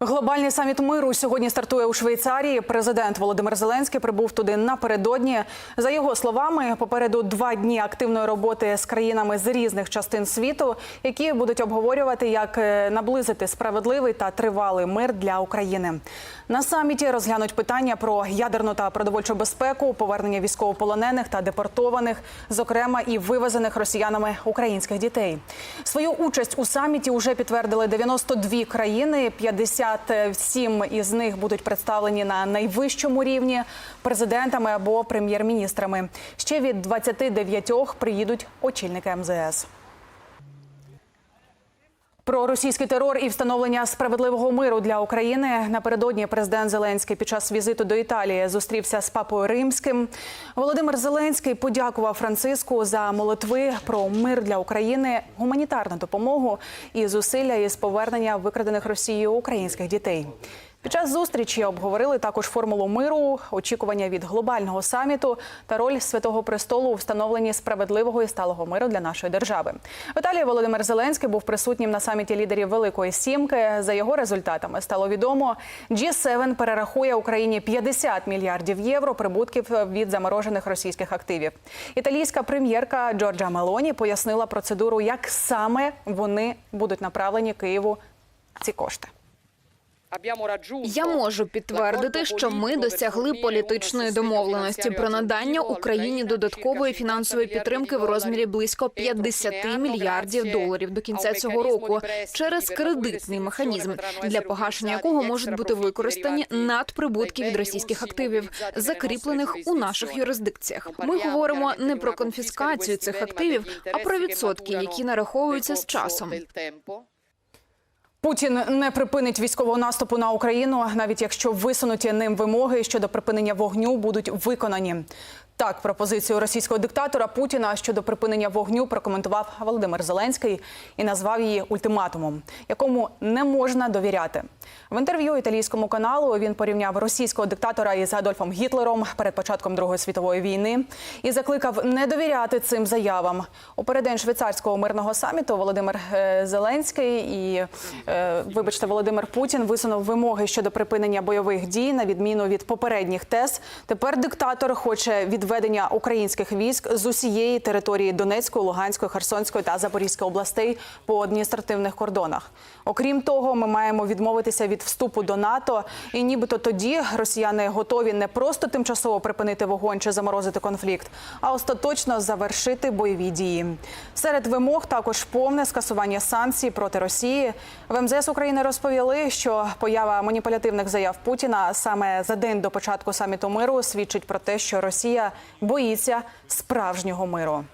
Глобальний саміт миру сьогодні стартує у Швейцарії. Президент Володимир Зеленський прибув туди напередодні. За його словами, попереду два дні активної роботи з країнами з різних частин світу, які будуть обговорювати, як е, наблизити справедливий та тривалий мир для України. На саміті розглянуть питання про ядерну та продовольчу безпеку, повернення військовополонених та депортованих, зокрема і вивезених росіянами українських дітей. Свою участь у саміті вже підтвердили 92 країни. 57 із них будуть представлені на найвищому рівні президентами або прем'єр-міністрами. Ще від 29 приїдуть очільники МЗС. Про російський терор і встановлення справедливого миру для України напередодні президент Зеленський під час візиту до Італії зустрівся з папою римським. Володимир Зеленський подякував Франциску за молитви про мир для України, гуманітарну допомогу і зусилля із повернення викрадених Росією українських дітей. Під час зустрічі обговорили також формулу миру, очікування від глобального саміту та роль святого престолу у встановленні справедливого і сталого миру для нашої держави. В Італії Володимир Зеленський був присутнім на саміті лідерів Великої Сімки. За його результатами стало відомо, G7 перерахує Україні 50 мільярдів євро прибутків від заморожених російських активів. Італійська прем'єрка Джорджа Мелоні пояснила процедуру, як саме вони будуть направлені Києву ці кошти. Я можу підтвердити, що ми досягли політичної домовленості про надання Україні додаткової фінансової підтримки в розмірі близько 50 мільярдів доларів до кінця цього року через кредитний механізм, для погашення якого можуть бути використані надприбутки від російських активів, закріплених у наших юрисдикціях. Ми говоримо не про конфіскацію цих активів, а про відсотки, які нараховуються з часом. Путін не припинить військового наступу на Україну, навіть якщо висунуті ним вимоги щодо припинення вогню будуть виконані. Так, пропозицію російського диктатора Путіна щодо припинення вогню прокоментував Володимир Зеленський і назвав її ультиматумом, якому не можна довіряти. В інтерв'ю італійському каналу він порівняв російського диктатора із Адольфом Гітлером перед початком Другої світової війни і закликав не довіряти цим заявам. У переддень швейцарського мирного саміту Володимир е, Зеленський і е, вибачте, Володимир Путін висунув вимоги щодо припинення бойових дій на відміну від попередніх тез. Тепер диктатор хоче відведення українських військ з усієї території Донецької, Луганської, Херсонської та Запорізької областей по адміністративних кордонах. Окрім того, ми маємо відмовитися від вступу до НАТО, і нібито тоді росіяни готові не просто тимчасово припинити вогонь чи заморозити конфлікт, а остаточно завершити бойові дії. Серед вимог також повне скасування санкцій проти Росії. В МЗС України розповіли, що поява маніпулятивних заяв Путіна саме за день до початку саміту миру свідчить про те, що Росія боїться справжнього миру.